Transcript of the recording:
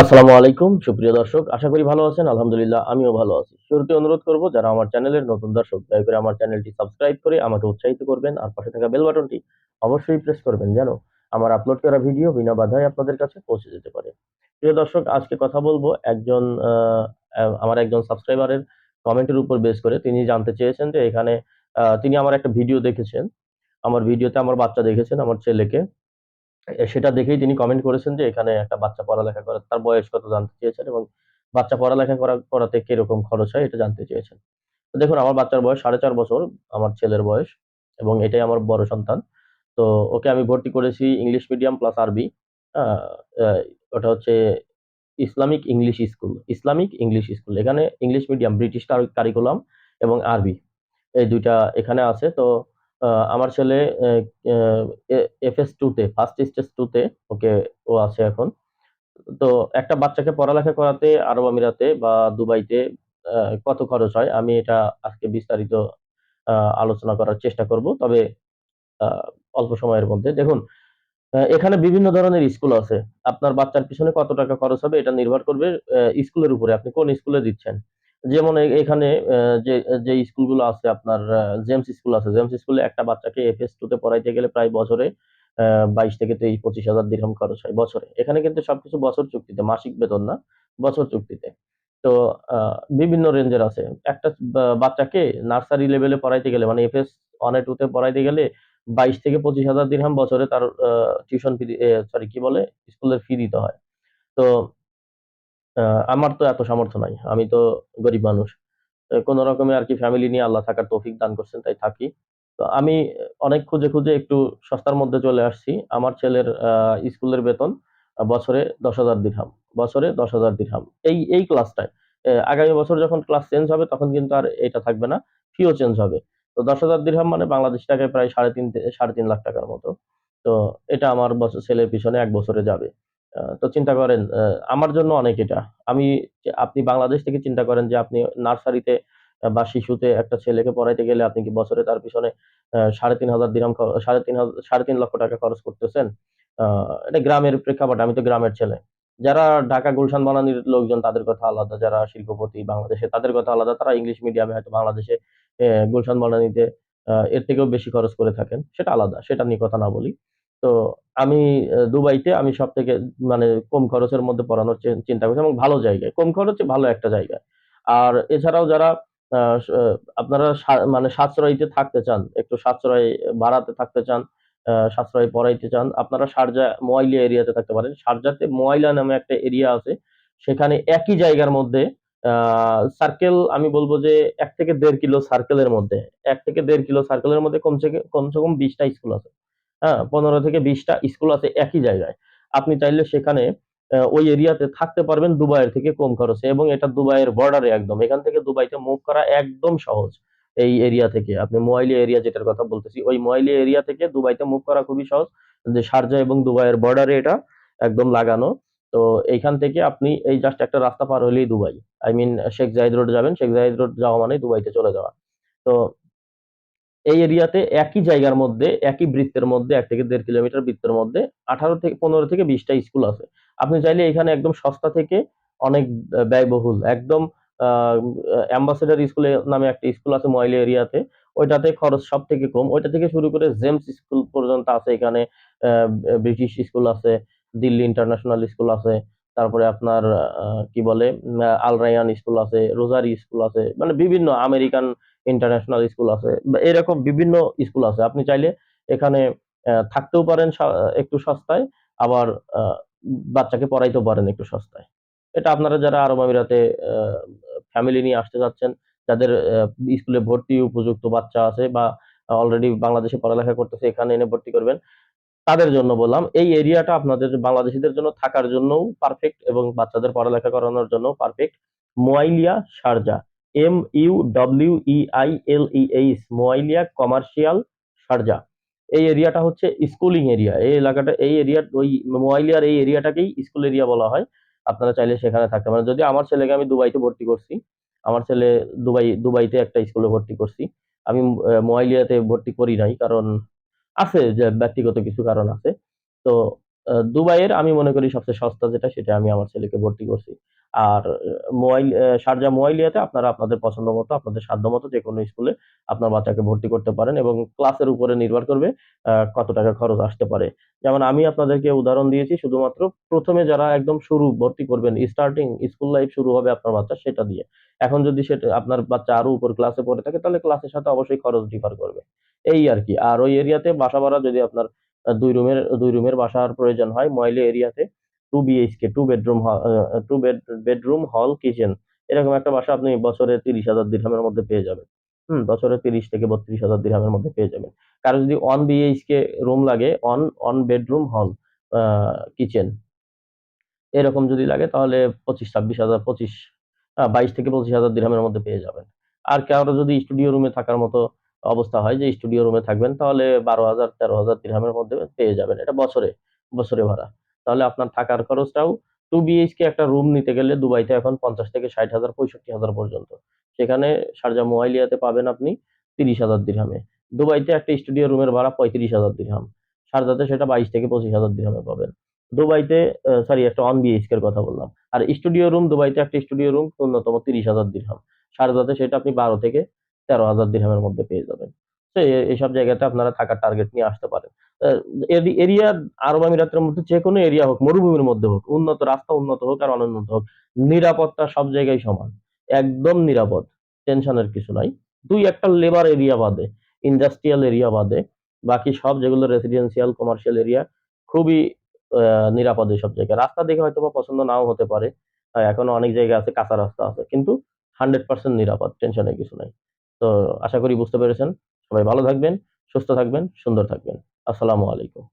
আসসালামু আলাইকুম, সুপ্রিয় দর্শক, আশা করি ভালো আছেন, আলহামদুলিল্লাহ আমিও ভালো আছি। শুরুতে অনুরোধ করব, যারা আমার চ্যানেলের নতুন দর্শক, দয়া করে আমার চ্যানেলটি সাবস্ক্রাইব করে আমাকে উৎসাহিত করবেন আর পাশে থাকা বেল বাটনটি অবশ্যই প্রেস করবেন যেন আমার আপলোড করা ভিডিও বিনা বাধায় আপনাদের কাছে পৌঁছে যেতে পারে। প্রিয় দর্শক, আজকে কথা বলব একজন আমার একজন সাবস্ক্রাইবারের কমেন্টের উপর বেস করে। তিনি জানতে চেয়েছেন যে এখানে তিনি আমার একটা ভিডিও দেখেছেন। আমার ভিডিওতে আমার বাচ্চা দেখেছেন, আমার ছেলেকে। সেটা দেখেই তিনি কমেন্ট করেছেন যে এখানে একটা বাচ্চা পড়ালেখা করে তার বয়স কত জানতে চেয়েছেন এবং বাচ্চা পড়ালেখা করা করাতে কীরকম খরচ হয় এটা জানতে চেয়েছেন। তো দেখুন আমার বাচ্চার বয়স 4.5 বছর আমার ছেলের বয়স এবং এটাই আমার বড় সন্তান। তো ওকে আমি ভর্তি করেছি ইংলিশ মিডিয়াম প্লাস আরবি। ওটা হচ্ছে Islamic English school, Islamic English school. এখানে ইংলিশ মিডিয়াম ব্রিটিশ কার কারিকুলাম এবং আরবি এই দুইটা এখানে আছে। তো আমার ছেলে এফএস 2 তে ফার্স্ট স্টেজ 2 তে ওকে, ও আছে এখন। তো একটা বাচ্চাকে পড়ালেখা করাতে, আরব আমিরাতে বা দুবাইতে কত খরচ হয় আমি এটা আজকে বিস্তারিত আলোচনা করার চেষ্টা করব। তবে অল্প সময়ের মধ্যে। দেখুন এখানে বিভিন্ন ধরনের স্কুল আছে। আপনার বাচ্চার পিছনে কত টাকা খরচ হবে এটা নির্ভর করবে স্কুলের উপরে। আপনি কোন স্কুলে দিচ্ছেন। যেমন এখানে যে যে স্কুলগুলো আছে আপনার জেমস স্কুল আছে। জেমস স্কুলে একটা বাচ্চাকে এফএস 2 তে পড়াইতে গেলে প্রায় বছরে ২২ থেকে ২৩ ২৫,০০০ দিরহাম খরচ হয় বছরে। এখানে কিন্তু সবকিছু বছর চুক্তিতে, মাসিক বেতন না, বছর চুক্তিতে। তো বিভিন্ন রেঞ্জের আছে। একটা বাচ্চাকে নার্সারি লেভেলে পড়াইতে গেলে মানে এফএস 1 এ 2 তে পড়াইতে গেলে ২২ থেকে ২৫,০০০ দিরহাম বছরে তার টিউশন ফি সরি কি বলে? স্কুলের ফি দিতে হয়। তো আমার তো এত সামর্থ্য নাই। আমি তো গরিব মানুষ। কোন রকমে আরকি ফ্যামিলি নিয়ে আল্লাহ থাকার তৌফিক দান করছেন তাই থাকি। তো আমি অনেক খুঁজে, খুঁজে একটু সস্তার মধ্যে চলে আসছি। আমার ছেলের স্কুলের বেতন বছরে ১০,০০০ দিরহাম। বছরে ১০,০০০ দিরহাম। এই এই ক্লাসটায়। আগামী বছর যখন ক্লাস চেঞ্জ হবে তখন কিন্তু আর এটা থাকবে না। ফিও চেঞ্জ হবে। তো ১০,০০০ দিরহাম মানে বাংলাদেশী টাকায় প্রায় ৩.৫ থে ৩.৫ লাখ টাকার মতো। তো এটা আমার বছর ছেলের পিছনে এক বছরে যাবে। তো চিন্তা করেন আমার জন্য অনেক এটা। আমি আপনি বাংলাদেশ থেকে চিন্তা করেন যে আপনি নার্সারিতে বা শিশুতে একটা ছেলেকে পড়াইতে গেলে আপনি কি বছরে তার পিছনে আ ৩,৫০০ দিরহাম খ ৩,৫০০ ৩.৫ লক্ষ টাকা খরচ করতেছেন। এটা গ্রামের প্রেক্ষাপটে। আমি তো গ্রামের ছেলে। যারা ঢাকা গুলশান বানানির লোকজন তাদের কথা আলাদা। যারা শিল্পপতি বাংলাদেশে তাদের কথা আলাদা। তারা ইংলিশ মিডিয়ামে হয়তো বাংলাদেশে গুলশান বানানিতে এর থেকেও বেশি খরচ করে থাকেন। সেটা আলাদা। সেটা নিয়ে কথা না বলি। তো আমি দুবাইতে আমি সব থেকে মানে কম খরচের মধ্যে পড়ানোর চিন্তা করছি এবং ভালো জায়গায়। কম খরচে ভালো একটা জায়গা আর এছাড়াও যারা আপনারা মানে সাশ্রয়ীতে থাকতে চান, একটু সাশ্রয় ভাড়াতে থাকতে চান, সাশ্রয়ী পড়াইতে চান, আপনারা শারজা মোয়াইলিয়া এরিয়াতে থাকতে পারেন। শারজাতে মোয়াইলা নামে একটা এরিয়া আছে। সেখানে একই জায়গার মধ্যে সার্কেল আমি বলব যে এক থেকে দেড় কিলো সার্কেলের মধ্যে এক থেকে দেড় কিলো সার্কেলের মধ্যে কমসে কমসে কম বিশটা স্কুল আছে। হ্যাঁ? ১৫ থেকে বিশটা স্কুল আছে একই জায়গায়। আপনি চাইলে সেখানে ওই এরিয়াতে থাকতে পারবেন দুবাইয়ের থেকে কম খরচে এবং এটা দুবাইয়ের বর্ডারে একদম। এখান থেকে দুবাইতে মুভ করা একদম সহজ। এই এরিয়া থেকে। আপনি মোয়াইলিয়া এরিয়া যেটার কথা বলতেছি, ওই মোয়াইলিয়া এরিয়া থেকে দুবাইতে মুভ করা খুবই সহজ। যে শারজা এবং দুবাইয়ের বর্ডারে এটা একদম লাগানো। তো এইখান থেকে আপনি এই জাস্ট একটা রাস্তা পার হলেই Dubai. I mean Sheikh Zayed road যাবেন। শেখ জায়েদ রোড যাওয়া মানে দুবাইতে চলে যাওয়া। তো এই এরিয়াতে একই জায়গার মধ্যে, একই বৃত্তের মধ্যে এক থেকে দেড় কিলোমিটার বৃত্তের মধ্যে ১৮ থেকে ১৫ থেকে বিশটা স্কুল আছে। আপনি চাইলে এখানে একদম সস্তা থেকে অনেক ব্যয়বহুল একদম অ্যাম্বাসেডার স্কুলে নামে একটা স্কুল আছে মোয়াইলিয়া এরিয়াতে। ওইটাতে খরচ সব থেকে কম। ওইটা থেকে শুরু করে জেমস স্কুল পর্যন্ত আছে এখানে। ব্রিটিশ স্কুল আছে, দিল্লি ইন্টারন্যাশনাল স্কুল আছে। তারপরে আপনার কি বলে আল রায়ান স্কুল আছে, রোজারি স্কুল আছে। মানে বিভিন্ন আমেরিকান ইন্টারন্যাশনাল স্কুল আছে। এরকম বিভিন্ন স্কুল আছে। আপনি চাইলে এখানে থাকতেও পারেন একটু সস্তায়, আবার বাচ্চাকে পড়াইতেও পারেন একটু সস্তায়। এটা আপনারা যারা আরব আমিরাতে ফ্যামিলি নিয়ে আসতে যাচ্ছেন যাদের স্কুলে ভর্তি উপযুক্ত বাচ্চা আছে বা অলরেডি বাংলাদেশে পড়ালেখা করতেছে এখানে এনে ভর্তি করবেন। তাদের জন্য বললাম। এই এরিয়াটা আপনাদের বাংলাদেশিদের জন্য থাকার জন্যও পারফেক্ট এবং বাচ্চাদের পড়ালেখা করানোর জন্য perfect. Muwaileh Sharjah. এম-ইউ-ডব্লিউ-ই-আই-এল-ই-এইচ মোয়াইলিয়া commercial Sharjah. এই এরিয়াটা হচ্ছে স্কুলিং এরিয়া। এই এলাকাটা, এই এরিয়া, ওই মোয়াইলিয়ার এই এরিয়াটাকেই স্কুল এরিয়া বলা হয়। আপনারা চাইলে সেখানে থাকতে পারেন। যদি আমার ছেলেকে আমি দুবাইতে ভর্তি করছি। আমার ছেলে দুবাই, দুবাইতে একটা স্কুলে ভর্তি করছি। আমি মোয়াইলিয়াতে ভর্তি করি নাই। কারণ আছে যে ব্যক্তিগত কিছু কারণ আছে। তো দুবাইয়ের আমি মনে করি সবচেয়ে সস্তা যেটা, সেটা আমি আমার ছেলেকে ভর্তি করছি। আর মোয়াইল সারজা মোয়াইলিয়াতে আপনারা আপনাদের পছন্দ মতো, আপনাদের সাধ্যমতো যেকোনো স্কুলে আপনার বাচ্চাকে ভর্তি করতে পারেন এবং ক্লাসের উপরে নির্ভর করবে কত টাকা খরচ আসতে পারে। যেমন আমি আপনাদেরকে উদাহরণ দিয়েছি, শুধুমাত্র প্রথমে যারা একদম শুরু ভর্তি করবেন স্টার্টিং স্কুল লাইফ শুরু হবে আপনার বাচ্চা সেটা দিয়ে। এখন যদি সেটা, আপনার বাচ্চা আরও উপর ক্লাসে পড়ে থাকে, তাহলে ক্লাসের সাথে অবশ্যই খরচ ডিফার করবে। এই আর কি আর ওই এরিয়াতে বাসা ভাড়া যদি আপনার ২ রুমের দুই রুমের বাসার প্রয়োজন হয় ময়লি এরিয়াতে টু বিএইচকে টু বেডরুম হ আ 2 বেড বেডরুম, হল, কিচেন এরকম একটা বাসা আপনি বছরে ৩০,০০০ দিরহামের মধ্যে পেয়ে যাবেন। হুম? বছরে ৩০ থেকে ৩২,০০০ দিরহামের মধ্যে পেয়ে যাবেন। কারও যদি 1 বিএইচকে রুম লাগে, one one bedroom, hall, kitchen এরকম যদি লাগে তাহলে পঁচিশ ছাব্বিশ হাজার পঁচিশ বাইশ থেকে ২৫,০০০ দিরহামের মধ্যে পেয়ে যাবেন। আর কারও যদি স্টুডিও রুমে থাকার মতো অবস্থা হয় যে স্টুডিও রুমে থাকবেন তাহলে ১২,০০০-১৩,০০০ দিরহামের মধ্যে পেয়ে যাবেন। এটা বছরে, বছরে ভাড়া। তাহলে আপনার থাকার খরচটাও টু বিএইচকে একটা রুম নিতে গেলে দুবাইতে এখন ৫০ থেকে ৬০,০০০ ৬৫,০০০ পর্যন্ত। সেখানে সারজা মোয়াইলিয়াতে পাবেন আপনি ৩০,০০০ দিরহামে। দুবাইতে একটা স্টুডিও রুমের ভাড়া ৩৫,০০০ দিরহাম। শারজাতে সেটা ২২ থেকে ২৫,০০০ দিরহামে পাবেন। দুবাইতে সরি একটা 1 বিএইচকে এর কথা বললাম। আর স্টুডিও রুম দুবাইতে একটা স্টুডিও রুম ন্যূনতম ৩০,০০০ দিরহাম। শারজাতে সেটা আপনি ১২ থেকে ১৩,০০০ দিরহামের মধ্যে পেয়ে যাবেন। তো এ এসব জায়গাতে আপনারা থাকার টার্গেট নিয়ে আসতে পারেন। এরিয়া আরব আমিরাতের মধ্যে যেকোনো এরিয়া হোক, মরুভূমির মধ্যে হোক, উন্নত রাস্তা উন্নত হোক আর অনুন্নত হোক, নিরাপত্তা সব জায়গায় সমান। একদম নিরাপদ। টেনশনের কিছু নাই। দুই একটা লেবার এরিয়া বাদে, ইন্ডাস্ট্রিয়াল এরিয়া বাদে বাকি সব যেগুলো রেসিডেন্সিয়াল, কমার্শিয়াল এরিয়া খুবই নিরাপদ এসব জায়গায়। রাস্তা দেখে হয়তোবা পছন্দ নাও হতে পারে। এখনও অনেক জায়গা আছে কাঁচা রাস্তা আছে। কিন্তু 100% নিরাপদ। টেনশনের কিছু নাই। তো আশা করি বুঝতে পেরেছেন। সবাই ভালো থাকবেন, সুস্থ থাকবেন, সুন্দর থাকবেন। আসসালামু আলাইকুম।